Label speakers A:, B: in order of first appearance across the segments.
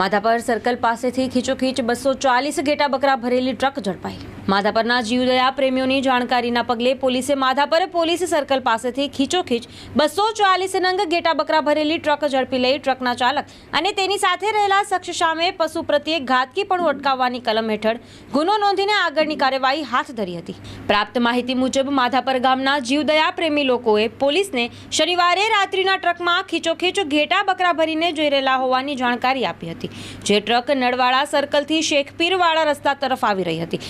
A: Madhapar circle પાસેથી ખીચોખીચ બસો ચાલીસ ઘેટા બકરા ભરેલી ટ્રક ઝડપાઈ. માધાપરના જીવદયા પ્રેમીઓની જાણકારીના પગલે પોલીસે માધાપર પોલીસ સર્કલ પાસેથી ખીચોખીચ બસો ચાલીસ નંગ ઘેટા બકરા ભરેલી ટ્રક ઝડપી લઈ ટ્રકના ચાલક અને તેની સાથે રહેલા શખ્સ સામે પશુ પ્રત્યે ઘાતકીપણું અટકાવવાની કલમ હેઠળ ગુનો નોંધીને આગળની કાર્યવાહી હાથ ધરી હતી. પ્રાપ્ત માહિતી મુજબ માધાપર ગામના જીવદયા પ્રેમી લોકોએ પોલીસને શનિવારે રાત્રિના ટ્રકમાં ખીચોખીચ ઘેટા બકરા ભરીને જઈ રહેલા હોવાની જાણકારી આપી હતી. જે ટ્રક નડવાળા સર્કલથી શેખપીરવાળા રસ્તા તરફ આવી રહી હતી.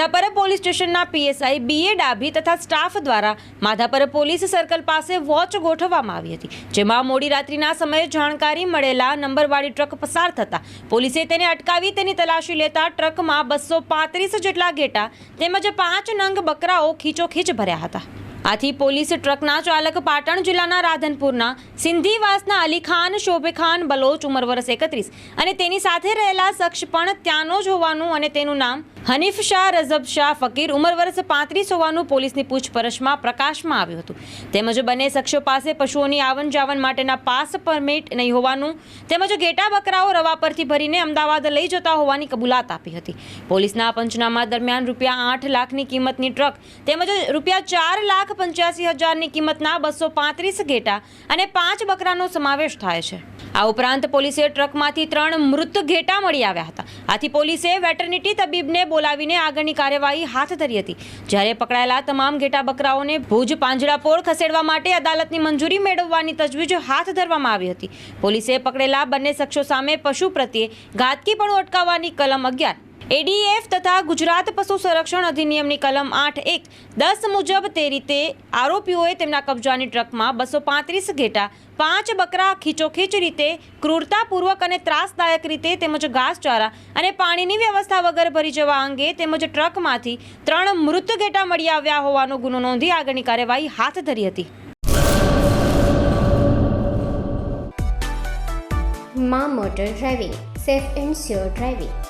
A: માધાપર પોલીસ સ્ટેશનના PSI B A Dabhi staff દ્વારા માધાપર પોલીસ સર્કલ પાસે વોચ ગોઠવવામાં આવી હતી, જેમાં મોડી રાત્રિના સમયે જાણકારી મળેલા નંબરવાળી ટ્રક પસાર થતા પોલીસે તેને અટકાવી તેની તલાશી લેતા ટ્રકમાં બસો પાંત્રીસ જેટલા ઘેટા તેમજ પાંચ નંગ બકરાઓ ખીચોખીચ ભર્યા હતા. આથી પોલીસ ટ્રકના ચાલક પાટણ જિલ્લાના રાધનપુરના સિંધીવાસના અલી ખાન, શોભે બલોચ ઉંમર વર્ષ એકત્રીસ અને તેની સાથે રહેલા શખ્સ પણ ત્યાંનો જ હોવાનું અને તેનું નામ હનીફ શાહ, રઝબ શાહ, ફકીર ઉંમર વર્ષ પાંત્રીસ હોવાનું પોલીસની પૂછપરછમાં પ્રકાશમાં આવ્યું હતું. તેમજ બંને શખ્સો પાસે પશુઓની આવન જાવન માટેના પાસ પરમિટ નહીં હોવાનું તેમજ ઘેટા બકરાઓ રવા પરથી ભરીને અમદાવાદ લઈ જતા હોવાની કબૂલાત આપી હતી. પોલીસના પંચનામા દરમિયાન રૂપિયા આઠ લાખની કિંમતની ટ્રક તેમજ રૂપિયા ચાર લાખ પંચ્યાસી હજારની કિંમતના બસો પાંત્રીસ ઘેટા અને પાંચ બકરાનો સમાવેશ થાય છે. આ ઉપરાંત પોલીસે ટ્રકમાંથી ત્રણ મૃત ઘેટા મળી આવ્યા હતા. આથી પોલીસે વેટરનિટી તબીબને બોલાવીને આગળની કાર્યવાહી હાથ ધરી હતી. જ્યારે પકડાયેલા તમામ ઘેટા બકરાઓને ભુજ પાંજરાપોળ ખસેડવા માટે અદાલતની મંજૂરી મેળવવાની તજવીજ હાથ ધરવામાં આવી હતી. પોલીસે પકડેલા બંને શખ્સો સામે પશુ પ્રત્યે ઘાતકીપણું અટકાવવાની કલમ અગિયાર. એડીએફ તથા ગુજરાત પશુ સંરક્ષણ અધિનિયમની કલમ આઠ એક દસ મુજબ તે રીતે આરોપીઓએ તેમના કબજાની ટ્રકમાં બસો પાંત્રીસ ઘેટા, પાંચ બકરા ખીચોખીચ રીતે ક્રૂરતાપૂર્વક અને ત્રાસદાયક રીતે તેમજ ઘાસચારા અને પાણીની વ્યવસ્થા વગર ભરી જવા અંગે તેમજ ટ્રકમાંથી ત્રણ મૃત ઘેટા મળી આવ્યા હોવાનો ગુનો નોંધી આગળની કાર્યવાહી હાથ ધરી હતી.
B: મા motor driving, safe and sure driving.